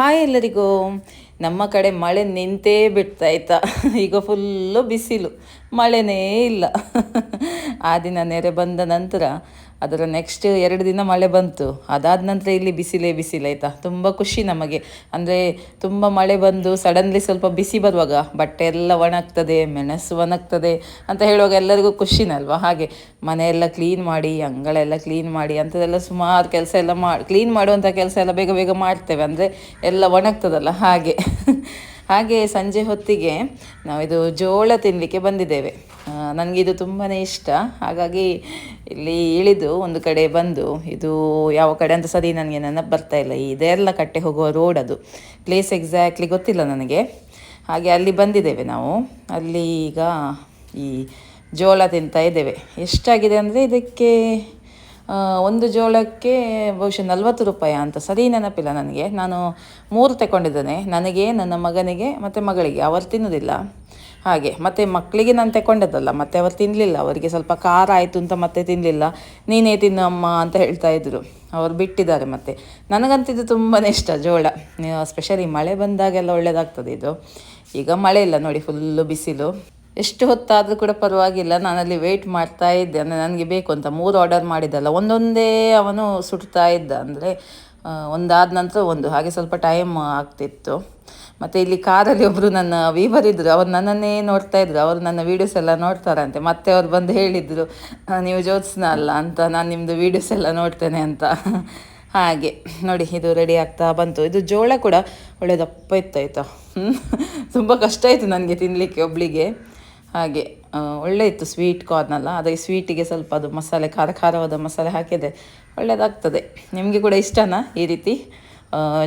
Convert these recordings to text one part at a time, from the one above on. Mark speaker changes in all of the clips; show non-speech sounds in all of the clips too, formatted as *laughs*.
Speaker 1: Hi ಎಲ್ಲರಿಗೂ. ನಮ್ಮ ಕಡೆ ಮಳೆ ನಿಂತೇ ಬಿಡ್ತಾಯ್ತಾ *laughs* ಈಗ ಫುಲ್ಲು ಬಿಸಿಲು. ಮಳೆನೇ ಇಲ್ಲ. *laughs* ಆ ದಿನ ನೆರೆ ಬಂದ ನಂತರ ಅದರ ನೆಕ್ಸ್ಟ್ ಎರಡು ದಿನ ಮಳೆ ಬಂತು. ಅದಾದ ನಂತರ ಇಲ್ಲಿ ಬಿಸಿಲೇ ಬಿಸಿಲಾಯ್ತಾ ತುಂಬ ಖುಷಿ ನಮಗೆ. ಅಂದರೆ ತುಂಬ ಮಳೆ ಬಂದು ಸಡನ್ಲಿ ಸ್ವಲ್ಪ ಬಿಸಿ ಬರುವಾಗ ಬಟ್ಟೆ ಎಲ್ಲ ಒಣಗ್ತದೆ, ಮೆಣಸು ಒಣಗ್ತದೆ ಅಂತ ಹೇಳುವಾಗ ಎಲ್ಲರಿಗೂ ಖುಷಿನಲ್ವಾ ಹಾಗೆ ಮನೆಯೆಲ್ಲ ಕ್ಲೀನ್ ಮಾಡಿ ಅಂಗಳೆಲ್ಲ ಕ್ಲೀನ್ ಮಾಡಿ, ಅಂಥದ್ದೆಲ್ಲ ಸುಮಾರು ಕೆಲಸ ಎಲ್ಲ ಮಾಡಿ ಕ್ಲೀನ್ ಮಾಡುವಂಥ ಕೆಲಸ ಎಲ್ಲ ಬೇಗ ಬೇಗ ಮಾಡ್ತೇವೆ. ಅಂದರೆ ಎಲ್ಲ ಒಣಗ್ತದಲ್ಲ? ಹಾಗೆ. *laughs* ಹಾಗೆ ಸಂಜೆ ಹೊತ್ತಿಗೆ ನಾವಿದು ಜೋಳ ತಿನ್ನಲಿಕ್ಕೆ ಬಂದಿದ್ದೇವೆ. ನನಗೆ ಇದು ತುಂಬಾ ಇಷ್ಟ. ಹಾಗಾಗಿ ಇಲ್ಲಿ ಇಳಿದು ಒಂದು ಕಡೆ ಬಂದು, ಇದು ಯಾವ ಕಡೆ ಅಂತ ಸರಿ ನನಗೆ ನೆನಪು ಬರ್ತಾ ಇಲ್ಲ. ಇದೆಲ್ಲ ಕಟ್ಟೆ ಹೋಗುವ ರೋಡ್ ಅದು. ಪ್ಲೇಸ್ ಎಕ್ಸಾಕ್ಟ್ಲಿ ಗೊತ್ತಿಲ್ಲ ನನಗೆ. ಹಾಗೆ ಅಲ್ಲಿ ಬಂದಿದ್ದೇವೆ ನಾವು. ಅಲ್ಲಿ ಈಗ ಈ ಜೋಳ ತಿಂತಾ ಇದ್ದೇವೆ. ಎಷ್ಟಾಗಿದೆ ಅಂದರೆ ಇದಕ್ಕೆ ಒಂದು ಜೋಳಕ್ಕೆ ಬಹುಶಃ ನಲ್ವತ್ತು ರೂಪಾಯಿ ಅಂತ ಸರಿ ನೆನಪಿಲ್ಲ ನನಗೆ. ನಾನು ಮೂರು ತಗೊಂಡಿದ್ದೇನೆ ನನಗೆ, ನನ್ನ ಮಗನಿಗೆ ಮತ್ತು ಮಗಳಿಗೆ. ಅವರು ತಿನ್ನೋದಿಲ್ಲ. ಹಾಗೆ, ಮತ್ತು ಮಕ್ಕಳಿಗೆ ನಾನು ತಗೊಂಡದ್ದಲ್ಲ ಮತ್ತೆ ಅವರು ತಿನ್ನಲಿಲ್ಲ ಅವರಿಗೆ ಸ್ವಲ್ಪ ಖಾರ ಆಯಿತು ಅಂತ ಮತ್ತೆ ತಿನ್ನಲಿಲ್ಲ ನೀನೇ ತಿನ್ನು ಅಮ್ಮ ಅಂತ ಹೇಳ್ತಾ ಇದ್ರು. ಅವರು ಬಿಟ್ಟಿದ್ದಾರೆ ಮತ್ತೆ. ನನಗಂತಿದ್ದು ತುಂಬಾ ಇಷ್ಟ ಜೋಳ. ಸ್ಪೆಷಲಿ ಮಳೆ ಬಂದಾಗೆಲ್ಲ ಒಳ್ಳೆಯದಾಗ್ತದೆ ಇದು. ಈಗ ಮಳೆ ಇಲ್ಲ ನೋಡಿ ಫುಲ್ಲು ಬಿಸಿಲು. ಎಷ್ಟು ಹೊತ್ತಾದರೂ ಕೂಡ ಪರವಾಗಿಲ್ಲ, ನಾನಲ್ಲಿ ವೆಯ್ಟ್ ಮಾಡ್ತಾ ಇದ್ದೆ. ಅಂದರೆ ನನಗೆ ಬೇಕು ಅಂತ ಮೂರು ಆರ್ಡರ್ ಮಾಡಿದ್ದಲ್ಲ. ಒಂದೊಂದೇ ಅವನು ಸುಡ್ತಾ ಇದ್ದ. ಅಂದರೆ ಒಂದಾದ ನಂತರ ಒಂದು. ಹಾಗೆ ಸ್ವಲ್ಪ ಟೈಮ್ ಆಗ್ತಿತ್ತು. ಮತ್ತು ಇಲ್ಲಿ ಕಾರಲ್ಲಿ ಒಬ್ಬರು ನನ್ನ ವೀವರ್ ಇದ್ದರು ಅವ್ರು ನನ್ನನ್ನೇ ನೋಡ್ತಾ ಇದ್ದರು ಅವರು ನನ್ನ ವೀಡಿಯೋಸ್ ಎಲ್ಲ ನೋಡ್ತಾರಂತೆ. ಮತ್ತೆ ಅವ್ರು ಬಂದು ಹೇಳಿದರು, ನೀವು ಜ್ಯೋತ್ಸ್ನ ಅಲ್ಲ ಅಂತ, ನಾನು ನಿಮ್ಮದು ವೀಡಿಯೋಸ್ ಎಲ್ಲ ನೋಡ್ತೇನೆ ಅಂತ. ಹಾಗೆ. ನೋಡಿ, ಇದು ರೆಡಿ ಆಗ್ತಾ ಬಂತು. ಇದು ಜೋಳ ಕೂಡ ಒಳ್ಳೆ ದಪ್ಪ ಇತ್ತಾಯ್ತಾ ತುಂಬ ಕಷ್ಟ ಆಯಿತು ನನಗೆ ತಿನ್ನಲಿಕ್ಕೆ ಒಬ್ಳಿಗೆ. ಹಾಗೆ ಒಳ್ಳೆ ಇತ್ತು ಸ್ವೀಟ್ ಕಾರ್ನ್ ಅಲ್ಲ. ಅದೇ ಸ್ವೀಟಿಗೆ ಸ್ವಲ್ಪ ಅದು ಮಸಾಲೆ, ಖಾರ, ಖಾರವಾದ ಮಸಾಲೆ ಹಾಕಿದೆ ಒಳ್ಳೆಯದಾಗ್ತದೆ ನಿಮಗೆ ಕೂಡ ಇಷ್ಟನಾ ಈ ರೀತಿ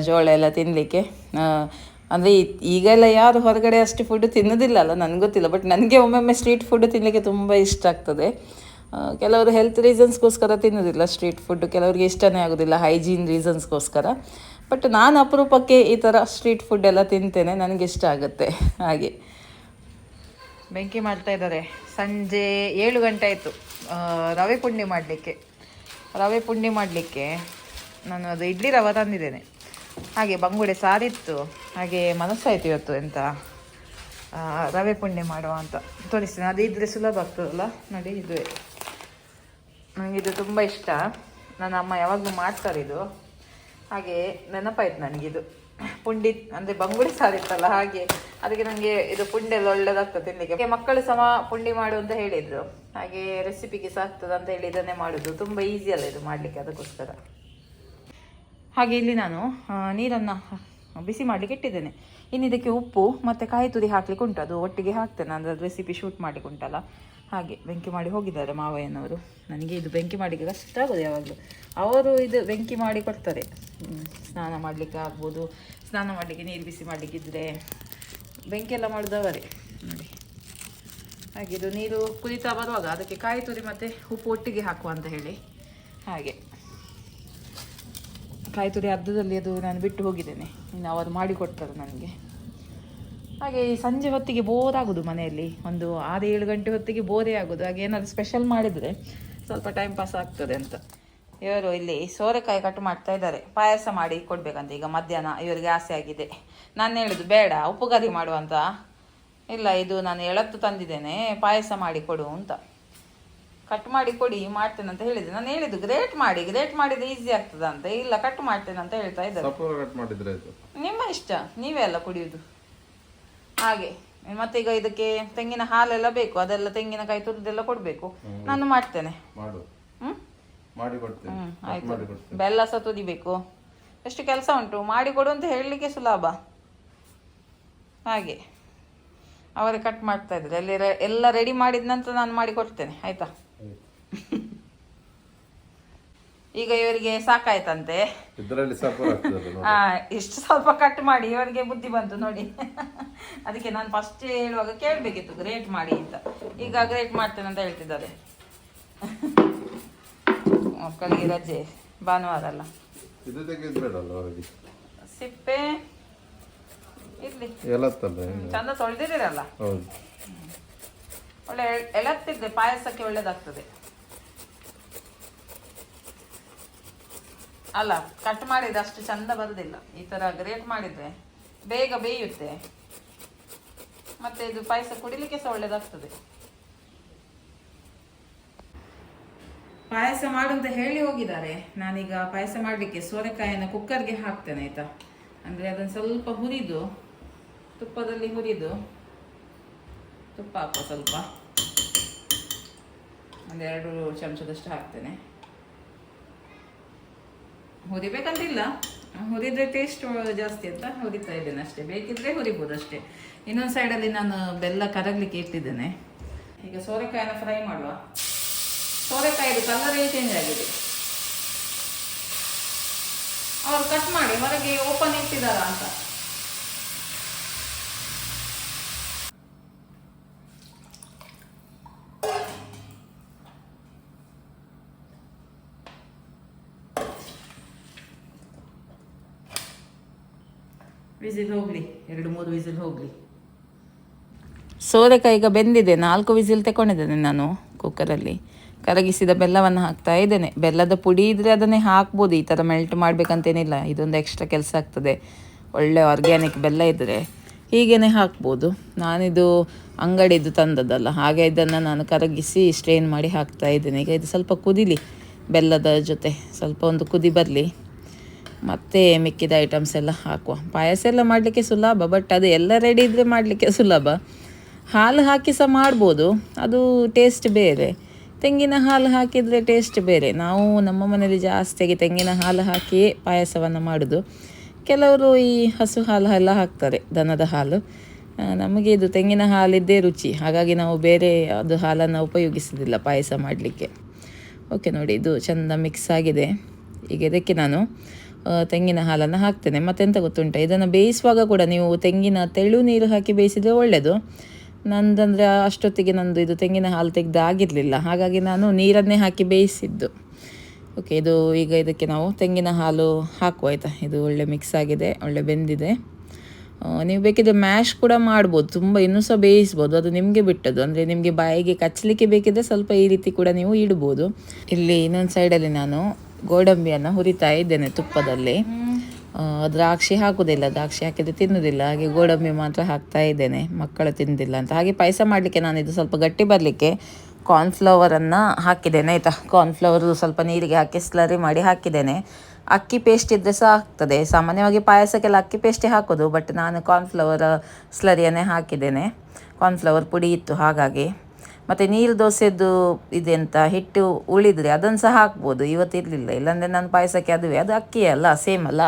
Speaker 1: ಜೋಳ ಎಲ್ಲ ತಿನ್ನಲಿಕ್ಕೆ ಅಂದರೆ ಈಗೆಲ್ಲ ಯಾರು ಹೊರಗಡೆ ಅಷ್ಟು ಫುಡ್ ತಿನ್ನೋದಿಲ್ಲ ಅಲ್ಲ ನನಗೆ ಗೊತ್ತಿಲ್ಲ ಬಟ್ ನನಗೆ ಒಮ್ಮೊಮ್ಮೆ ಸ್ಟ್ರೀಟ್ ಫುಡ್ ತಿನ್ನಲಿಕ್ಕೆ ತುಂಬ ಇಷ್ಟ ಆಗ್ತದೆ. ಕೆಲವರು ಹೆಲ್ತ್ ರೀಸನ್ಸ್ಗೋಸ್ಕರ ತಿನ್ನೋದಿಲ್ಲ ಸ್ಟ್ರೀಟ್ ಫುಡ್ ಕೆಲವರಿಗೆ ಇಷ್ಟನೇ ಆಗೋದಿಲ್ಲ ಹೈಜೀನ್ ರೀಸನ್ಸ್ಗೋಸ್ಕರ ಬಟ್ ನಾನು ಅಪರೂಪಕ್ಕೆ ಈ ಥರ ಸ್ಟ್ರೀಟ್ ಫುಡ್ ಎಲ್ಲ ತಿಂತೇನೆ, ನನಗೆ ಇಷ್ಟ ಆಗುತ್ತೆ, ಹಾಗೆ. ಬೆಂಕಿ ಮಾಡ್ತಾ ಇದ್ದಾರೆ. ಸಂಜೆ ಏಳು ಗಂಟೆ ಆಯಿತು. ರವೆ ಪುಂಡಿ ಮಾಡಲಿಕ್ಕೆ. ರವೆ ಪುಂಡಿ ಮಾಡಲಿಕ್ಕೆ ನಾನು ಅದು ಇಡ್ಲಿ ರವೆ ತಂದಿದ್ದೇನೆ. ಹಾಗೆ ಬಂಗುಡೆ ಸಾರಿತ್ತು, ಹಾಗೆ ಮನಸ್ಸಾಯ್ತು ಇವತ್ತು ಎಂತ ರವೆ ಪುಣ್ಯ ಮಾಡುವ ಅಂತ. ತೋರಿಸ್ತೀನಿ, ಅದು ಇದ್ದರೆ ಸುಲಭ ಆಗ್ತದಲ್ಲ? ನೋಡಿ ಇದು ನನಗೆ ಇದು ತುಂಬ ಇಷ್ಟ. ನನ್ನ ಅಮ್ಮ ಯಾವಾಗಲೂ ಮಾಡ್ತಾರೆ ಇದು. ಹಾಗೆ ನೆನಪಾಯ್ತು ನನಗಿದು ಪುಂಡಿ, ಅಂದರೆ ಬಂಗುಡೆ ಸಾರಿತ್ತಲ್ಲ, ಹಾಗೆ ಅದಕ್ಕೆ ನನಗೆ ಇದು ಪುಂಡಿ ಎಲ್ಲ ಒಳ್ಳೇದಾಗ್ತದೆ ತಿನ್ನಲಿಕ್ಕೆ ಮಕ್ಕಳು ಸಮ ಪುಂಡಿ ಮಾಡು ಅಂತ ಹೇಳಿದ್ರು. ಹಾಗೆ ರೆಸಿಪಿಗೆ ಸಹ ಆಗ್ತದೆ ಅಂತ ಹೇಳಿ ಇದನ್ನೇ ಮಾಡೋದು. ತುಂಬ ಈಸಿ ಅಲ್ಲ ಇದು ಮಾಡಲಿಕ್ಕೆ ಅದಕ್ಕೋಸ್ಕರ. ಹಾಗೆ ಇಲ್ಲಿ ನಾನು ನೀರನ್ನು ಬಿಸಿ ಮಾಡಲಿಕ್ಕೆ ಇಟ್ಟಿದ್ದೇನೆ. ಇನ್ನು ಇದಕ್ಕೆ ಉಪ್ಪು ಮತ್ತು ಕಾಯಿ ತುರಿ ಹಾಕ್ಲಿಕ್ಕೆ ಉಂಟು. ಅದು ಒಟ್ಟಿಗೆ ಹಾಕ್ತೇನೆ, ಅಂದರೆ ಅದು ರೆಸಿಪಿ ಶೂಟ್ ಮಾಡಲಿಕ್ಕೆ ಉಂಟಲ್ಲ. ಹಾಗೆ ಬೆಂಕಿ ಮಾಡಿ ಹೋಗಿದ್ದಾರೆ ಮಾವಯ್ಯನವರು. ನನಗೆ ಇದು ಬೆಂಕಿ ಮಾಡಲಿಕ್ಕೆ ಕಷ್ಟ ಆಗೋದು ಯಾವಾಗಲೂ. ಅವರು ಇದು ಬೆಂಕಿ ಮಾಡಿ ಕೊಡ್ತಾರೆ. ಸ್ನಾನ ಮಾಡಲಿಕ್ಕೆ ಆಗ್ಬೋದು. ಸ್ನಾನ ಮಾಡಲಿಕ್ಕೆ ನೀರು ಬಿಸಿ ಮಾಡಲಿಕ್ಕಿದ್ರೆ ಬೆಂಕಿ ಎಲ್ಲ ಮಾಡಿದವರೇ. ನೋಡಿ. ಹಾಗೆ ಇದು ನೀರು ಕುದಿತಾ ಬರುವಾಗ ಅದಕ್ಕೆ ಕಾಯಿ ತುರಿ ಮತ್ತು ಉಪ್ಪು ಒಟ್ಟಿಗೆ ಹಾಕುವ ಅಂತ ಹೇಳಿ. ಹಾಗೆ. ಕಾಯಿ ತುರಿ ಅರ್ಧದಲ್ಲಿ ಅದು ನಾನು ಬಿಟ್ಟು ಹೋಗಿದ್ದೇನೆ. ಇನ್ನು ಅವರು ಮಾಡಿಕೊಡ್ತಾರೆ ನನಗೆ. ಹಾಗೆ ಸಂಜೆ ಹೊತ್ತಿಗೆ ಬೋರ್ ಆಗೋದು ಮನೆಯಲ್ಲಿ. ಒಂದು ಆರು ಏಳು ಗಂಟೆ ಹೊತ್ತಿಗೆ ಬೋರೇ ಆಗೋದು. ಹಾಗೆ ಏನಾದರೂ ಸ್ಪೆಷಲ್ ಮಾಡಿದರೆ ಸ್ವಲ್ಪ ಟೈಮ್ ಪಾಸ್ ಆಗ್ತದೆ ಅಂತ. ಇವರು ಇಲ್ಲಿ ಸೋರೆಕಾಯಿ ಕಟ್ ಮಾಡ್ತಾ ಇದ್ದಾರೆ. ಪಾಯಸ ಮಾಡಿ ಕೊಡಬೇಕಂತ ಈಗ ಮಧ್ಯಾಹ್ನ ಇವರಿಗೆ ಆಸೆ ಆಗಿದೆ. ನಾನು ಹೇಳೋದು, ಬೇಡ ಉಪ್ಪುಗಾರಿ ಮಾಡುವಂತ ಇಲ್ಲ, ಇದು ನಾನು ಎಳತ್ತು ತಂದಿದ್ದೇನೆ, ಪಾಯಸ ಮಾಡಿ ಕೊಡು ಅಂತ. ಕಟ್ ಮಾಡಿ ಕೊಡಿ ಮಾಡ್ತೇನೆ ಅಂತ ಹೇಳಿದೆ ನಾನು ಹೇಳಿದ್ದು ಗ್ರೇಟ್ ಮಾಡಿ ಗ್ರೇಟ್ ಮಾಡಿದ್ರೆ ಈಸಿ ಆಗ್ತದ ಅಂತ. ಇಲ್ಲ ಕಟ್ ಮಾಡ್ತೇನೆ ಅಂತ ಹೇಳ್ತಾ ಇದ್ದಾರೆ.
Speaker 2: ಸಪೋರ ಕಟ್ ಮಾಡಿದ್ರೆ ಆಯ್ತು.
Speaker 1: ನಿಮ್ಮ ಇಷ್ಟ ನೀವೇ ಅಲ್ಲ ಕುಡಿಯುದು. ಹಾಗೆ ಮತ್ತೆ ಈಗ ಇದಕ್ಕೆ ತೆಂಗಿನ ಹಾಲೆಲ್ಲ ಬೇಕು ಅದೆಲ್ಲ ತೆಂಗಿನಕಾಯಿ ತುರಿದೆಲ್ಲ ಕೊಡ್ಬೇಕು. ನಾನು ಮಾಡ್ತೇನೆ.
Speaker 2: ಮಾಡು.
Speaker 1: ಹ್ಮ್?
Speaker 2: ಮಾಡಿ ಕೊಡ್ತೇನೆ.
Speaker 1: ಹ್ಮ್ ಆಯ್ತು. ಬೆಲ್ಲ ಸಹ ತುದಿಬೇಕು ಎಷ್ಟು ಕೆಲಸ ಉಂಟು ಮಾಡಿ ಕೊಡು ಅಂತ ಹೇಳಲಿಕ್ಕೆ ಸುಲಭ. ಹಾಗೆ. ಅವರೇ ಕಟ್ ಮಾಡ್ತಾ ಇದ್ದಾರೆ. ಅಲ್ಲಿ ಎಲ್ಲ ರೆಡಿ ಮಾಡಿದ ನಂತರ ನಾನು ಮಾಡಿ ಕೊಡ್ತೇನೆ. ಆಯ್ತಾ? ಈಗ ಇವರಿಗೆ ಸಾಕಾಯ್ತಂತೆ.
Speaker 2: ಇದರಲ್ಲಿ
Speaker 1: ಇಷ್ಟು ಸ್ವಲ್ಪ ಕಟ್ ಮಾಡಿ ಇವರಿಗೆ ಬುದ್ಧಿ ಬಂತು ನೋಡಿ. ಅದಕ್ಕೆ ನಾನು ಫಸ್ಟ್ ಹೇಳುವಾಗ ಕೇಳಬೇಕಿತ್ತು ಗ್ರೇಟ್ ಮಾಡಿ ಅಂತ. ಈಗ ಗ್ರೇಟ್ ಮಾಡ್ತೇನೆ ಅಂತ ಹೇಳ್ತಿದ್ದಾರೆ. ಮಕ್ಕಳಿಗೆ ರಜೆ ಭಾನುವಾರ ಅಲ್ಲ. ಸಿಪ್ಪೆ ಇರ್ಲಿ. ಚಂದ ತೊಳೆದಿರಲ್ಲ
Speaker 2: ಹೌದು.
Speaker 1: ಒಳ್ಳೆ ಎಳ್- ಪಾಯಸಕ್ಕೆ ಒಳ್ಳೇದಾಗ್ತದೆ. ಅಲ್ಲ ಕಟ್ ಮಾಡಿದ್ರೆ ಅಷ್ಟು ಚಂದ ಬರುದಿಲ್ಲ. ಈ ತರ ಗ್ರೇಟ್ ಮಾಡಿದ್ರೆ ಬೇಗ ಬೇಯುತ್ತೆ. ಮತ್ತೆ ಇದು ಪಾಯಸ ಕುಡಿಲಿಕ್ಕೆ ಸಹ ಒಳ್ಳೇದಾಗ್ತದೆ. ಪಾಯಸ ಮಾಡು ಅಂತ ಹೇಳಿ ಹೋಗಿದ್ದಾರೆ. ನಾನೀಗ ಪಾಯಸ ಮಾಡಲಿಕ್ಕೆ ಸೋರೆಕಾಯಿಯನ್ನು ಕುಕ್ಕರ್ಗೆ ಹಾಕ್ತೇನೆ, ಆಯ್ತಾ? ಅಂದರೆ ಅದನ್ನು ಸ್ವಲ್ಪ ಹುರಿದು, ತುಪ್ಪದಲ್ಲಿ ಹುರಿದು, ತುಪ್ಪ ಹಾಕುವ ಸ್ವಲ್ಪ. ಒಂದೆರಡು ಚಮಚದಷ್ಟು ಹಾಕ್ತೇನೆ. ಹುರಿಬೇಕಂತಿಲ್ಲ. ಹುರಿದ್ರೆ ಟೇಸ್ಟ್ ಜಾಸ್ತಿ ಅಂತ ಹುರಿತಾ ಇದ್ದೇನೆ ಅಷ್ಟೇ. ಬೇಕಿದ್ರೆ ಹುರಿಬೋದು ಅಷ್ಟೇ. ಇನ್ನೊಂದು ಸೈಡಲ್ಲಿ ನಾನು ಬೆಲ್ಲ ಕರಗಲಿಕ್ಕೆ ಇಟ್ಟಿದ್ದೇನೆ. ಈಗ ಸೋರೆಕಾಯಿನ ಫ್ರೈ ಮಾಡುವ. ಸೋರೆಕಾಯಿದು ಕಲರೇ ಚೇಂಜ್ ಆಗಿದೆ. ಅವರು ಕಟ್ ಮಾಡಿ ಹೊರಗೆ ಓಪನ್ ಇಟ್ಟಿದಾರ ಅಂತ. ವಿಸಿಲ್ ಹೋಗ್ಲಿ, ಎರಡು ಮೂರು ವಿಸಿಲ್ ಹೋಗ್ಲಿ. ಸೋರೆಕಾಯಿ ಈಗ ಬೆಂದಿದೆ, ನಾಲ್ಕು ವಿಸಿಲ್ ತಗೊಂಡಿದ್ದೇನೆ ನಾನು ಕುಕ್ಕರಲ್ಲಿ ಕರಗಿಸಿದ ಬೆಲ್ಲವನ್ನು ಹಾಕ್ತಾ ಇದ್ದೇನೆ. ಬೆಲ್ಲದ ಪುಡಿ ಇದ್ರೆ ಅದನ್ನೇ ಹಾಕ್ಬೋದು, ಈ ಥರ ಮೆಲ್ಟ್ ಮಾಡಬೇಕಂತೇನಿಲ್ಲ, ಇದೊಂದು ಎಕ್ಸ್ಟ್ರಾ ಕೆಲಸ ಆಗ್ತದೆ. ಒಳ್ಳೆ ಆರ್ಗ್ಯಾನಿಕ್ ಬೆಲ್ಲ ಇದ್ದರೆ ಹೀಗೇ ಹಾಕ್ಬೋದು. ನಾನಿದು ಅಂಗಡಿದು ತಂದದ್ದಲ್ಲ, ಹಾಗೆ ಇದನ್ನು ನಾನು ಕರಗಿಸಿ ಸ್ಟ್ರೈನ್ ಮಾಡಿ ಹಾಕ್ತಾ ಇದ್ದೇನೆ. ಈಗ ಇದು ಸ್ವಲ್ಪ ಕುದಿಲಿ, ಬೆಲ್ಲದ ಜೊತೆ ಸ್ವಲ್ಪ ಒಂದು ಕುದಿ ಬರಲಿ. ಮತ್ತೆ ಮಿಕ್ಕಿದ ಐಟಮ್ಸ್ ಎಲ್ಲ ಹಾಕುವ. ಪಾಯಸ ಎಲ್ಲ ಮಾಡಲಿಕ್ಕೆ ಸುಲಭ ಬಟ್ ಅದು ಎಲ್ಲ ರೆಡಿ ಇದ್ದರೆ ಮಾಡಲಿಕ್ಕೆ ಸುಲಭ. ಹಾಲು ಹಾಕಿ ಸಹ ಮಾಡ್ಬೋದು, ಅದು ಟೇಸ್ಟ್ ಬೇರೆ. ತೆಂಗಿನ ಹಾಲು ಹಾಕಿದರೆ ಟೇಸ್ಟ್ ಬೇರೆ. ನಾವು ನಮ್ಮ ಮನೆಯಲ್ಲಿ ಜಾಸ್ತಿಯಾಗಿ ತೆಂಗಿನ ಹಾಲು ಹಾಕಿಯೇ ಪಾಯಸವನ್ನು ಮಾಡೋದು. ಕೆಲವರು ಈ ಹಸು ಹಾಲು ಎಲ್ಲ ಹಾಕ್ತಾರೆ, ದನದ ಹಾಲು. ನಮಗೆ ಇದು ತೆಂಗಿನ ಹಾಲಿದ್ದೇ ರುಚಿ. ಹಾಗಾಗಿ ನಾವು ಬೇರೆ ಅದು ಹಾಲನ್ನು ಉಪಯೋಗಿಸೋದಿಲ್ಲ ಪಾಯಸ ಮಾಡಲಿಕ್ಕೆ. ಓಕೆ ನೋಡಿ, ಇದು ಚೆಂದ ಮಿಕ್ಸ್ ಆಗಿದೆ. ಈಗ ಇದಕ್ಕೆ ನಾನು ತೆಂಗಿನ ಹಾಲನ್ನು ಹಾಕ್ತೇನೆ. ಮತ್ತೆಂತ ಗೊತ್ತುಂಟ? ಇದನ್ನು ಬೇಯಿಸುವಾಗ ಕೂಡ ನೀವು ತೆಂಗಿನ ತೆಳು ನೀರು ಹಾಕಿ ಬೇಯಿಸಿದರೆ ಒಳ್ಳೆಯದು ನಂದಂದರೆ ಅಷ್ಟೊತ್ತಿಗೆ ನಂದು ಇದು ತೆಂಗಿನ ಹಾಲು ತೆಗೆದು ಆಗಿರಲಿಲ್ಲ ಹಾಗಾಗಿ ನಾನು ನೀರನ್ನೇ ಹಾಕಿ ಬೇಯಿಸಿದ್ದು. ಓಕೆ ಇದು ಈಗ ಇದಕ್ಕೆ ನಾವು ತೆಂಗಿನ ಹಾಲು ಹಾಕುವ, ಆಯಿತಾ? ಇದು ಒಳ್ಳೆ ಮಿಕ್ಸ್ ಆಗಿದೆ, ಒಳ್ಳೆ ಬೆಂದಿದೆ. ನೀವು ಬೇಕಿದ್ರೆ ಮ್ಯಾಶ್ ಕೂಡ ಮಾಡ್ಬೋದು. ತುಂಬ ಇನ್ನೂ ಸಹ ಬೇಯಿಸ್ಬೋದು. ಅದು ನಿಮಗೆ ಬಿಟ್ಟದ್ದು. ಅಂದರೆ ನಿಮಗೆ ಬಾಯಿಗೆ ಕಚ್ಚಲಿಕ್ಕೆ ಬೇಕಿದ್ರೆ ಸ್ವಲ್ಪ ಈ ರೀತಿ ಕೂಡ ನೀವು ಇಡ್ಬೋದು. ಇಲ್ಲಿ ಇನ್ನೊಂದು ಸೈಡಲ್ಲಿ ನಾನು ಗೋಡಂಬಿಯನ್ನು ಹುರಿತಾ ಇದ್ದೇನೆ ತುಪ್ಪದಲ್ಲಿ. ದ್ರಾಕ್ಷಿ ಹಾಕುವುದಿಲ್ಲ ದ್ರಾಕ್ಷಿ ಹಾಕಿದರೆ ತಿನ್ನುವುದಿಲ್ಲ. ಹಾಗೆ ಗೋಡಂಬಿ ಮಾತ್ರ ಹಾಕ್ತಾ ಇದ್ದೇನೆ ಮಕ್ಕಳು ತಿಂದಿಲ್ಲ ಅಂತ. ಹಾಗೆ ಪಾಯಸ ಮಾಡಲಿಕ್ಕೆ ನಾನು ಇದು ಸ್ವಲ್ಪ ಗಟ್ಟಿ ಬರಲಿಕ್ಕೆ ಕಾರ್ನ್ಫ್ಲವರನ್ನು ಹಾಕಿದ್ದೇನೆ ಆಯಿತಾ? ಕಾರ್ನ್ಫ್ಲವರು ಸ್ವಲ್ಪ ನೀರಿಗೆ ಹಾಕಿ ಸ್ಲರಿ ಮಾಡಿ ಹಾಕಿದ್ದೇನೆ. ಅಕ್ಕಿ ಪೇಸ್ಟ್ ಇದ್ದರೆ ಸಹ ಆಗ್ತದೆ. ಸಾಮಾನ್ಯವಾಗಿ ಪಾಯಸಕ್ಕೆಲ್ಲ ಅಕ್ಕಿ ಪೇಸ್ಟೇ ಹಾಕೋದು ಬಟ್ ನಾನು ಕಾರ್ನ್ಫ್ಲವರ್ ಸ್ಲರಿಯನ್ನೇ ಹಾಕಿದ್ದೇನೆ. ಕಾರ್ನ್ಫ್ಲವರ್ ಪುಡಿ ಇತ್ತು ಹಾಗಾಗಿ. ಮತ್ತು ನೀರು ದೋಸೆದು ಇದೆಂತ? ಹಿಟ್ಟು ಉಳಿದ್ರೆ ಅದನ್ನು ಸಹ ಹಾಕ್ಬೋದು. ಇವತ್ತಿರಲಿಲ್ಲ ಇಲ್ಲಾಂದರೆ ನಾನು ಪಾಯಸಕ್ಕೆ ಅದುವೇ. ಅದು ಅಕ್ಕಿ ಅಲ್ಲ ಸೇಮ್ ಅಲ್ಲ.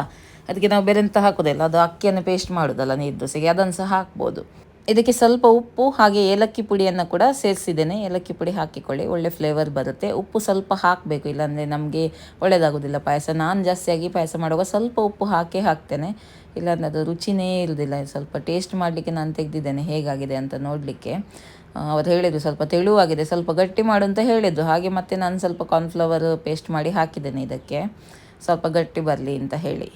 Speaker 1: ಅದಕ್ಕೆ ನಾವು ಬೇರೆ ಎಂತ ಹಾಕೋದಿಲ್ಲ. ಅದು ಅಕ್ಕಿಯನ್ನು ಪೇಸ್ಟ್ ಮಾಡೋದಲ್ಲ ನೀರು ದೋಸೆಗೆ. ಅದನ್ನು ಸಹ ಹಾಕ್ಬೋದು. ಇದಕ್ಕೆ ಸ್ವಲ್ಪ ಉಪ್ಪು ಹಾಗೆ ಏಲಕ್ಕಿ ಪುಡಿಯನ್ನು ಕೂಡ ಸೇರಿಸಿದ್ದೇನೆ. ಏಲಕ್ಕಿ ಪುಡಿ ಹಾಕಿಕೊಳ್ಳಿ. ಒಳ್ಳೆ ಫ್ಲೇವರ್ ಬರುತ್ತೆ. ಉಪ್ಪು ಸ್ವಲ್ಪ ಹಾಕಬೇಕು. ಇಲ್ಲಾಂದರೆ ನಮಗೆ ಒಳ್ಳೆಯದಾಗೋದಿಲ್ಲ ಪಾಯಸ. ನಾನು ಜಾಸ್ತಿಯಾಗಿ ಪಾಯಸ ಮಾಡುವಾಗ ಸ್ವಲ್ಪ ಉಪ್ಪು ಹಾಕಿ ಹಾಕ್ತೇನೆ. ಇಲ್ಲಾಂದರೆ ಅದು ರುಚಿನೇ ಇರುವುದಿಲ್ಲ ಸ್ವಲ್ಪ ಟೇಸ್ಟ್ ಮಾಡಲಿಕ್ಕೆ ನಾನು ತೆಗೆದಿದ್ದೇನೆ. ಹೇಗಾಗಿದೆ ಅಂತ ನೋಡಲಿಕ್ಕೆ. ಅವ್ರು ಹೇಳಿದ್ದು ಸ್ವಲ್ಪ ತೆಳುವಾಗಿದೆ, ಸ್ವಲ್ಪ ಗಟ್ಟಿ ಮಾಡು ಅಂತ ಹೇಳಿದ್ದು ಹಾಗೆ ಮತ್ತೆ ನಾನು ಸ್ವಲ್ಪ ಕಾರ್ನ್ಫ್ಲವರ್ ಪೇಸ್ಟ್ ಮಾಡಿ ಹಾಕಿದ್ದೇನೆ ಇದಕ್ಕೆ. ಸ್ವಲ್ಪ ಗಟ್ಟಿ ಬರಲಿ ಅಂತ ಹೇಳಿ.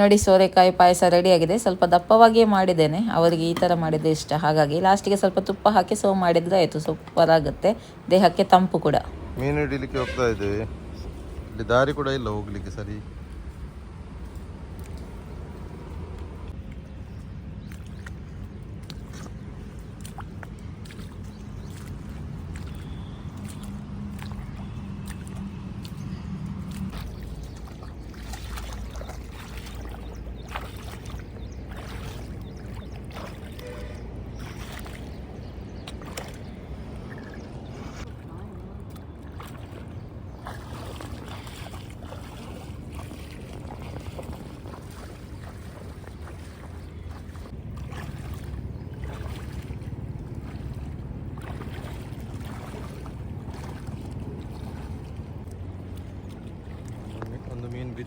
Speaker 1: ನೋಡಿ, ಸೋರೆಕಾಯಿ ಪಾಯಸ ರೆಡಿಯಾಗಿದೆ. ಸ್ವಲ್ಪ ದಪ್ಪವಾಗಿಯೇ ಮಾಡಿದ್ದೇನೆ. ಅವರಿಗೆ ಈ ಥರ ಮಾಡಿದರೆ ಇಷ್ಟ. ಹಾಗಾಗಿ ಲಾಸ್ಟಿಗೆ ಸ್ವಲ್ಪ ತುಪ್ಪ ಹಾಕಿ ಸೋ ಮಾಡಿದರೆ ಆಯಿತು. ಸೂಪರ್ ಆಗುತ್ತೆ. ದೇಹಕ್ಕೆ ತಂಪು ಕೂಡ.
Speaker 2: ಮೀನು ಹಿಡಿಲಿಕ್ಕೆ ಹೋಗ್ತಾ ಇದ್ದೇವೆ. ಇಲ್ಲಿ ದಾರಿ ಕೂಡ ಇಲ್ಲ ಹೋಗ್ಲಿಕ್ಕೆ ಸರಿ.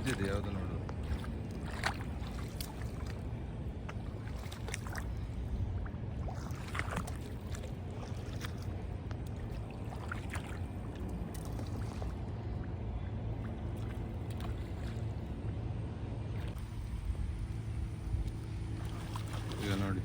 Speaker 2: ಒಂದು ಮೀನು ಬಿದ್ದಿದೆ ಯಾವುದು ನೋಡು ಈಗ ನೋಡಿ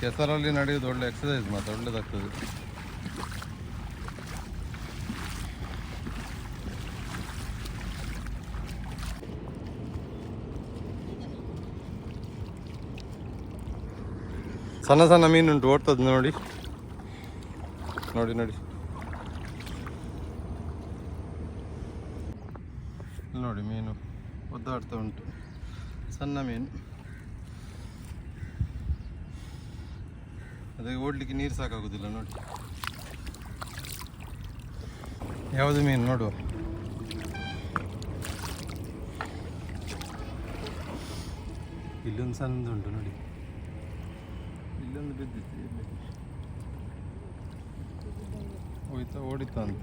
Speaker 2: ಕೆಸರಲ್ಲಿ ನಡೆಯೋದು ಒಳ್ಳೆ ಎಕ್ಸಸೈಸ್ ಮಾತ್ರ, ಒಳ್ಳೇದಾಗ್ತದೆ. ಸಣ್ಣ ಸಣ್ಣ ಮೀನುಂಟು ಓಡ್ತದೆ ನೋಡಿ. ನೋಡಿ ನೋಡಿ. ನೋಡಿ, ಮೀನು ಒದ್ದಾಡ್ತಾ ಉಂಟು. ಸಣ್ಣ ಮೀನು. ಅದಕ್ಕೆ ಓಡ್ಲಿಕ್ಕೆ ನೀರು ಸಾಕಾಗೋದಿಲ್ಲ ನೋಡಿ. ಯಾವುದು ಮೀನು ನೋಡುವ ಇಲ್ಲೊಂದು ಸಣ್ಣದುಂಟು ನೋಡಿ. ಇಲ್ಲೊಂದು ಬಿದ್ದಿತ್ತು ಹೋಯ್ತಾ ಓಡಿತಾ ಅಂತ.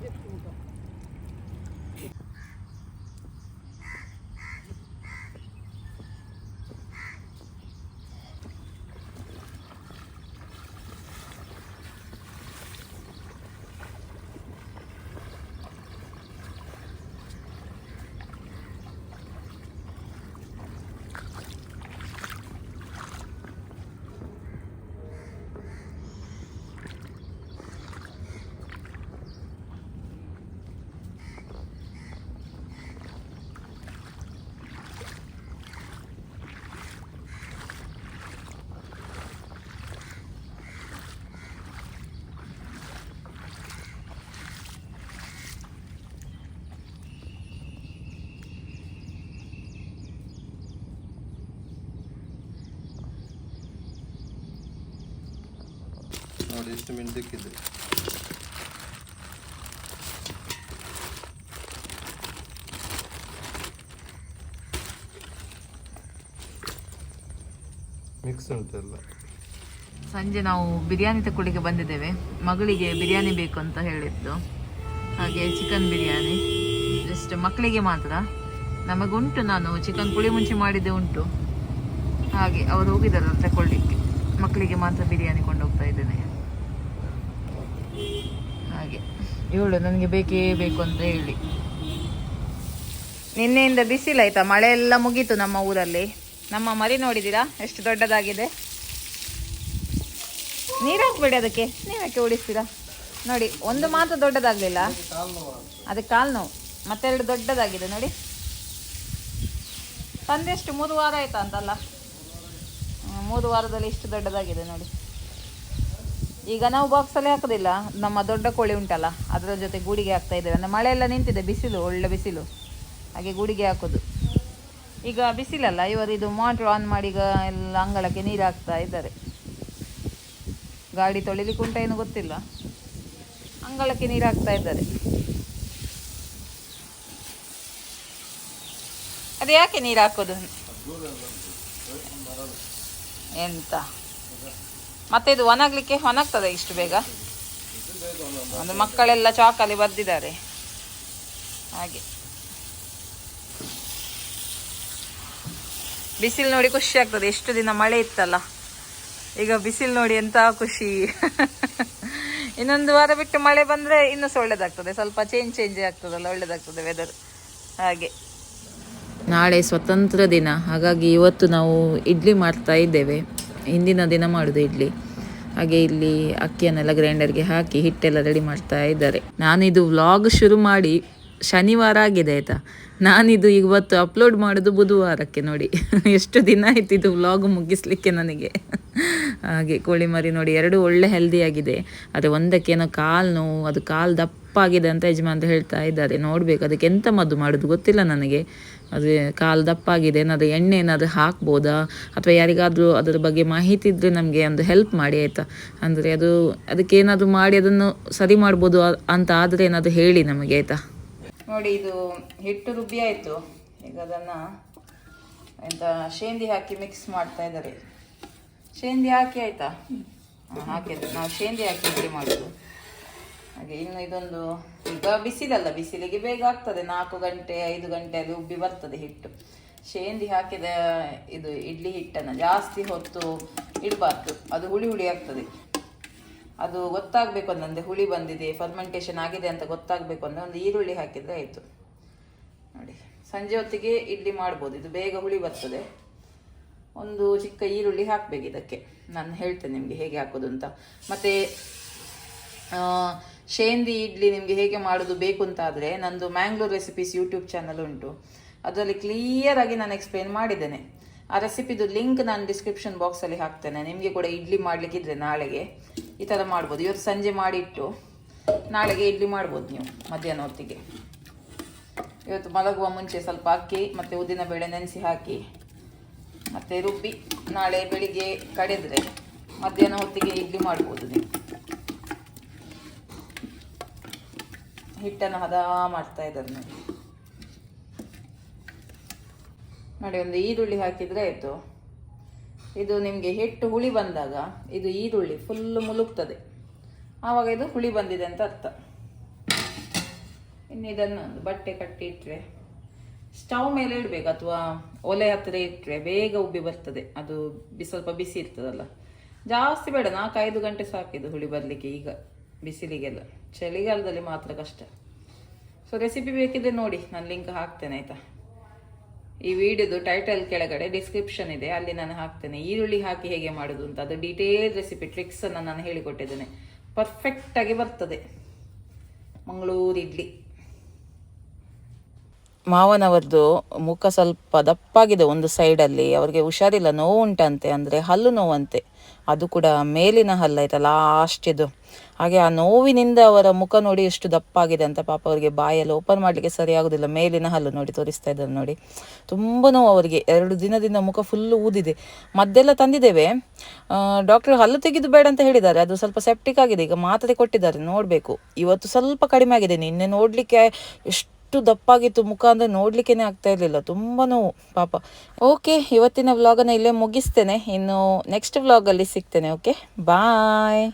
Speaker 2: ಎಷ್ಟು ಮೀನು ಸಿಕ್ಕಿದೆ ಮಿಕ್ಸ್ ಉಂಟಲ್ಲ
Speaker 1: ಸಂಜೆ ನಾವು ಬಿರಿಯಾನಿ ತಕೊಳ್ಳಿಕ್ಕೆ ಬಂದಿದ್ದೇವೆ. ಮಗಳಿಗೆ ಬಿರಿಯಾನಿ ಬೇಕು ಅಂತ ಹೇಳಿದ್ದು. ಹಾಗೆ ಚಿಕನ್ ಬಿರಿಯಾನಿ. ಜಸ್ಟ್ ಮಕ್ಕಳಿಗೆ ಮಾತ್ರ. ನಮಗುಂಟು ನಾನು ಚಿಕನ್ ಪುಳಿ ಮುಂಚೆ ಮಾಡಿದ್ದೆ ಉಂಟು. ಹಾಗೆ ಅವರು ಹೋಗಿದ್ದಾರೆ ತಗೊಳ್ಳಿಕ್ಕೆ ಮಕ್ಕಳಿಗೆ ಮಾತ್ರ ಬಿರಿಯಾನಿ ಕೊಂಡೋಗ್ತಾ ಇದ್ದೇನೆ. ಹಾಗೆ. ಇವಳು ನನಗೆ ಬೇಕೇ ಬೇಕು ಅಂತ ಹೇಳಿ. ನಿನ್ನೆಯಿಂದ ಬಿಸಿಲಾಯ್ತಾ ಮಳೆ ಎಲ್ಲ ಮುಗೀತು ನಮ್ಮ ಊರಲ್ಲಿ. ನಮ್ಮ ಮರಿ ನೋಡಿದ್ದೀರಾ? ಎಷ್ಟು ದೊಡ್ಡದಾಗಿದೆ. ನೀರು ಹಾಕ್ಬೇಡಿ ಅದಕ್ಕೆ. ನೀವಕ್ಕೆ ಉಳಿಸ್ತೀರಾ ನೋಡಿ, ಒಂದು ಮಾತ್ರ ದೊಡ್ಡದಾಗಲಿಲ್ಲ. ಅದಕ್ಕೆ ಕಾಲು ನೋವು. ಮತ್ತೆರಡು ದೊಡ್ಡದಾಗಿದೆ, ನೋಡಿ. ತಂದೆಷ್ಟು ಮೂರು ವಾರ ಆಯ್ತಾ ಅಂತಲ್ಲ? ಮೂರು ವಾರದಲ್ಲಿ ಇಷ್ಟು ದೊಡ್ಡದಾಗಿದೆ, ನೋಡಿ. ಈಗ ನಾವು ಬಾಕ್ಸಲ್ಲಿ ಹಾಕೋದಿಲ್ಲ. ನಮ್ಮ ದೊಡ್ಡ ಕೋಳಿ ಉಂಟಲ್ಲ, ಅದರ ಜೊತೆ ಗೂಡಿಗೆ ಹಾಕ್ತಾ ಇದ್ದೇವೆ. ಅಂದರೆ ಮಳೆ ಎಲ್ಲ ನಿಂತಿದೆ, ಬಿಸಿಲು, ಒಳ್ಳೆ ಬಿಸಿಲು. ಹಾಗೆ ಗೂಡಿಗೆ ಹಾಕೋದು. ಈಗ ಬಿಸಿಲಲ್ಲ, ಇವರು ಇದು ಮೋಟ್ರ್ ಆನ್ ಮಾಡಿ ಈಗ ಎಲ್ಲ ಅಂಗಳಕ್ಕೆ ನೀರು ಹಾಕ್ತಾ ಇದ್ದಾರೆ. ಗಾಡಿ ತೊಳಿಲಿಕ್ಕೆ ಉಂಟ ಏನು ಗೊತ್ತಿಲ್ಲ. ಅಂಗಳಕ್ಕೆ ನೀರು ಹಾಕ್ತಾ ಇದ್ದಾರೆ. ಅದು ಯಾಕೆ ನೀರು ಹಾಕೋದು? ಎಂತ? ಮತ್ತೆ ಇದು ಒಣಗ್ಲಿಕ್ಕೆ ಒಣಗ್ತದೆ ಇಷ್ಟು ಬೇಗ. ಒಂದು ಮಕ್ಕಳೆಲ್ಲ ಚಾಕಲ್ಲಿ ಬರ್ದಿದ್ದಾರೆ. ಹಾಗೆ. ಬಿಸಿಲು ನೋಡಿ ಖುಷಿ ಆಗ್ತದೆ. ಎಷ್ಟು ದಿನ ಮಳೆ ಇತ್ತಲ್ಲ. ಈಗ ಬಿಸಿಲು ನೋಡಿ ಎಂತ ಖುಷಿ. ಇನ್ನೊಂದು ವಾರ ಬಿಟ್ಟು ಮಳೆ ಬಂದ್ರೆ ಇನ್ನೂ ಸಹ ಒಳ್ಳೇದಾಗ್ತದೆ ಸ್ವಲ್ಪ ಚೇಂಜ್ ಚೇಂಜ್ ಆಗ್ತದಲ್ಲ, ಒಳ್ಳೇದಾಗ್ತದೆ ವೆದರ್ ಹಾಗೆ. ನಾಳೆ ಸ್ವತಂತ್ರ ದಿನ. ಹಾಗಾಗಿ ಇವತ್ತು ನಾವು ಇಡ್ಲಿ ಮಾಡ್ತಾ ಇದ್ದೇವೆ. ಹಿಂದಿನ ದಿನ ಮಾಡೋದು ಇಡ್ಲಿ. ಹಾಗೆ ಇಲ್ಲಿ ಅಕ್ಕಿಯನ್ನೆಲ್ಲ ಗ್ರೈಂಡರ್ಗೆ ಹಾಕಿ ಹಿಟ್ಟೆಲ್ಲ ರೆಡಿ ಮಾಡ್ತಾ ಇದ್ದಾರೆ. ನಾನಿದು ವ್ಲಾಗ್ ಶುರು ಮಾಡಿ ಶನಿವಾರ ಆಗಿದೆ ಆಯಿತಾ? ನಾನಿದು ಇವತ್ತು ಅಪ್ಲೋಡ್ ಮಾಡೋದು ಬುಧವಾರಕ್ಕೆ ನೋಡಿ. *laughs* ಎಷ್ಟು ದಿನ ಆಯ್ತು ಇದು ವ್ಲಾಗ್ ಮುಗಿಸ್ಲಿಕ್ಕೆ ನನಗೆ? *laughs* ಹಾಗೆ ಕೋಳಿ ಮರಿ ನೋಡಿ, ಎರಡು ಒಳ್ಳೆ ಹೆಲ್ದಿ ಆಗಿದೆ. ಆದರೆ ಒಂದಕ್ಕೇನೋ ಕಾಲು ನೋವು, ಅದು ಕಾಲು ದಪ್ಪಾಗಿದೆ ಅಂತ ಯಜಮಾನ್ರು ಹೇಳ್ತಾ ಇದ್ದಾರೆ. ನೋಡ್ಬೇಕು, ಅದಕ್ಕೆ ಎಂತ ಮದ್ದು ಮಾಡೋದು ಗೊತ್ತಿಲ್ಲ ನನಗೆ. ಅದು ಕಾಲು ದಪ್ಪಾಗಿದೆ, ಏನಾದರೂ ಎಣ್ಣೆ ಏನಾದರೂ ಹಾಕ್ಬೋದಾ? ಅಥವಾ ಯಾರಿಗಾದರೂ ಅದರ ಬಗ್ಗೆ ಮಾಹಿತಿ ಇದ್ದರೆ ನಮಗೆ ಒಂದು ಹೆಲ್ಪ್ ಮಾಡಿ, ಆಯಿತಾ? ಅಂದರೆ ಅದು, ಅದಕ್ಕೆ ಏನಾದರೂ ಮಾಡಿ ಅದನ್ನು ಸರಿ ಮಾಡ್ಬೋದು ಅಂತ ಆದರೆ ಏನಾದರೂ ಹೇಳಿ ನಮಗೆ, ಆಯಿತಾ? ನೋಡಿ, ಇದು ಹಿಟ್ಟು ರುಬ್ಬಿ ಆಯಿತು. ಈಗ ಅದನ್ನು ಎಂತ, ಶೇಂದಿ ಹಾಕಿ ಮಿಕ್ಸ್ ಮಾಡ್ತಾ ಇದ್ದಾರೆ. ಶೇಂದಿ ಹಾಕಿ, ಆಯಿತಾ? ಹಾಕಿದ್ದು ನಾವು ಶೇಂದಿ ಹಾಕಿ ಇಡ್ಲಿ ಮಾಡೋದು ಹಾಗೆ ಇನ್ನು ಇದೊಂದು, ಈಗ ಬಿಸಿಲಲ್ಲ, ಬಿಸಿಲಿಗೆ ಬೇಗ ಆಗ್ತದೆ. ನಾಲ್ಕು ಗಂಟೆ, ಐದು ಗಂಟೆಯಲ್ಲಿ ಉಬ್ಬಿ ಬರ್ತದೆ ಹಿಟ್ಟು. ಶೇಂದಿ ಹಾಕಿದ ಇದು ಇಡ್ಲಿ ಹಿಟ್ಟನ್ನು ಜಾಸ್ತಿ ಹೊತ್ತು ಇಡಬಾರ್ದು. ಅದು ಹುಳಿ ಹುಳಿ ಆಗ್ತದೆ. ಅದು ಗೊತ್ತಾಗಬೇಕು ಅಂದರೆ ಹುಳಿ ಬಂದಿದೆ ಫರ್ಮೆಂಟೇಷನ್ ಆಗಿದೆ ಅಂತ ಗೊತ್ತಾಗಬೇಕು ಅಂದರೆ ಒಂದು ಈರುಳ್ಳಿ ಹಾಕಿದರೆ ಆಯಿತು. ನೋಡಿ, ಸಂಜೆ ಹೊತ್ತಿಗೆ ಇಡ್ಲಿ ಮಾಡ್ಬೋದು. ಇದು ಬೇಗ ಹುಳಿ ಬರ್ತದೆ. ಒಂದು ಚಿಕ್ಕ ಈರುಳ್ಳಿ ಹಾಕಬೇಕು ಇದಕ್ಕೆ. ನಾನು ಹೇಳ್ತೇನೆ ನಿಮಗೆ ಹೇಗೆ ಹಾಕೋದು ಅಂತ. ಮತ್ತು ಶೇಂದಿ ಇಡ್ಲಿ ನಿಮಗೆ ಹೇಗೆ ಮಾಡೋದು ಬೇಕು ಅಂತ ಆದರೆ ನಂದು ಮ್ಯಾಂಗ್ಳೂರ್ ರೆಸಿಪೀಸ್ ಯೂಟ್ಯೂಬ್ ಚಾನಲ್ ಉಂಟು. ಅದರಲ್ಲಿ ಕ್ಲಿಯರ್ ಆಗಿ ನಾನು ಎಕ್ಸ್ಪ್ಲೇನ್ ಮಾಡಿದ್ದೇನೆ. ಆ ರೆಸಿಪಿದು ಲಿಂಕ್ ನಾನು ಡಿಸ್ಕ್ರಿಪ್ಷನ್ ಬಾಕ್ಸಲ್ಲಿ ಹಾಕ್ತೇನೆ. ನಿಮಗೆ ಕೂಡ ಇಡ್ಲಿ ಮಾಡಲಿಕ್ಕಿದ್ರೆ ನಾಳೆಗೆ ಈ ಥರ ಮಾಡ್ಬೋದು. ಇವತ್ತು ಸಂಜೆ ಮಾಡಿಟ್ಟು ನಾಳೆಗೆ ಇಡ್ಲಿ ಮಾಡ್ಬೋದು ನೀವು ಮಧ್ಯಾಹ್ನ ಹೊತ್ತಿಗೆ. ಇವತ್ತು ಮಲಗುವ ಮುಂಚೆ ಸ್ವಲ್ಪ ಅಕ್ಕಿ ಮತ್ತು ಉದ್ದಿನ ಬೇಳೆ ನೆನೆಸಿ ಹಾಕಿ ಮತ್ತು ರುಬ್ಬಿ ನಾಳೆ ಬೆಳಿಗ್ಗೆ ಕಡೆದರೆ ಮಧ್ಯಾಹ್ನ ಹೊತ್ತಿಗೆ ಇಡ್ಲಿ ಮಾಡ್ಬೋದು ನೀವು. ಹಿಟ್ಟನ್ನು ಹದ ಮಾಡ್ತಾ ಇದ್ದಾರೆ ನೋಡಿ. ನೋಡಿ, ಒಂದು ಈರುಳ್ಳಿ ಹಾಕಿದರೆ ಆಯಿತು. ಇದು ನಿಮಗೆ ಹಿಟ್ಟು ಹುಳಿ ಬಂದಾಗ ಇದು ಈರುಳ್ಳಿ ಫುಲ್ಲು ಮುಲುಕ್ತದೆ ಆವಾಗ ಇದು ಹುಳಿ ಬಂದಿದೆ ಅಂತ ಅರ್ಥ. ಇನ್ನು ಇದನ್ನು ಒಂದು ಬಟ್ಟೆ ಕಟ್ಟಿ ಇಟ್ಟರೆ ಸ್ಟವ್ ಮೇಲೆ ಇಡಬೇಕು ಅಥವಾ ಒಲೆ ಹತ್ತಿರ ಇಟ್ಟರೆ ಬೇಗ ಉಬ್ಬಿ ಬರ್ತದೆ. ಅದು ಬಿ ಸ್ವಲ್ಪ ಬಿಸಿ ಇರ್ತದಲ್ಲ. ಜಾಸ್ತಿ ಬೇಡ, ನಾಲ್ಕೈದು ಗಂಟೆ ಸಾಕಿದು ಹುಳಿ ಬರಲಿಕ್ಕೆ ಈಗ. ಬಿಸಿಲಿಗೆಲ್ಲ. ಚಳಿಗಾಲದಲ್ಲಿ ಮಾತ್ರ ಕಷ್ಟ. ಸೊ ರೆಸಿಪಿ ಬೇಕಿದ್ರೆ ನೋಡಿ, ನಾನು ಲಿಂಕ್ ಹಾಕ್ತೇನೆ, ಆಯಿತಾ? ಈ ವಿಡಿಯೋದು ಟೈಟಲ್ ಕೆಳಗಡೆ ಡಿಸ್ಕ್ರಿಪ್ಷನ್ ಇದೆ, ಅಲ್ಲಿ ನಾನು ಹಾಕ್ತೇನೆ. ಈರುಳ್ಳಿ ಹಾಕಿ ಹೇಗೆ ಮಾಡೋದು ಅಂತ. ಅದು ಡೀಟೇಲ್ ರೆಸಿಪಿ ಟ್ರಿಕ್ಸನ್ನು ನಾನು ಹೇಳಿಕೊಟ್ಟಿದ್ದೇನೆ. ಪರ್ಫೆಕ್ಟಾಗಿ ಬರ್ತದೆ. ಮಂಗಳೂರು ಇಡ್ಲಿ. ಮಾವನವರದು ಮುಖ ಸ್ವಲ್ಪ ದಪ್ಪಾಗಿದೆ ಒಂದು ಸೈಡಲ್ಲಿ ಅವರಿಗೆ ಹುಷಾರಿಲ್ಲ ನೋವು ಉಂಟಂತೆ ಅಂದರೆ ಹಲ್ಲು ನೋವಂತೆ. ಅದು ಕೂಡ ಮೇಲಿನ ಹಲ್ಲು, ಆಯ್ತಾ? ಲಾಸ್ಟ್ ಇದು. ಹಾಗೆ ಆ ನೋವಿನಿಂದ ಅವರ ಮುಖ ನೋಡಿ ಎಷ್ಟು ದಪ್ಪಾಗಿದೆ ಅಂತ ಪಾಪ ಅವರಿಗೆ ಬಾಯಲ್ಲಿ ಓಪನ್ ಮಾಡಲಿಕ್ಕೆ ಸರಿ ಆಗೋದಿಲ್ಲ ಮೇಲಿನ ಹಲ್ಲು ನೋಡಿ ತೋರಿಸ್ತಾ ಇದ್ದಾರೆ ನೋಡಿ. ತುಂಬ ನೋವು ಅವರಿಗೆ. ಎರಡು ದಿನದಿಂದ ಮುಖ ಫುಲ್ಲು ಊದಿದೆ. ಮದ್ದೆಲ್ಲ ತಂದಿದ್ದೇವೆ. ಡಾಕ್ಟರ್ ಹಲ್ಲು ತೆಗೆದು ಬೇಡ ಅಂತ ಹೇಳಿದ್ದಾರೆ. ಅದು ಸ್ವಲ್ಪ ಸೆಪ್ಟಿಕ್ ಆಗಿದೆ. ಈಗ ಮಾತ್ರೆ ಕೊಟ್ಟಿದ್ದಾರೆ. ನೋಡಬೇಕು. ಇವತ್ತು ಸ್ವಲ್ಪ ಕಡಿಮೆ ಆಗಿದೆ. ನಿನ್ನೆ ನೋಡಲಿಕ್ಕೆ ಎಷ್ಟು ದಪ್ಪಾಗಿತ್ತು ಮುಖ ಅಂದರೆ ನೋಡ್ಲಿಕ್ಕೇನೆ ಆಗ್ತಾ ಇರಲಿಲ್ಲ. ತುಂಬ ನೋವು ಪಾಪ. ಓಕೆ, ಇವತ್ತಿನ ವ್ಲಾಗನ್ನು ಇಲ್ಲೇ ಮುಗಿಸ್ತೇನೆ. ಇನ್ನು ನೆಕ್ಸ್ಟ್ ವ್ಲಾಗಲ್ಲಿ ಸಿಗ್ತೇನೆ. Okay bye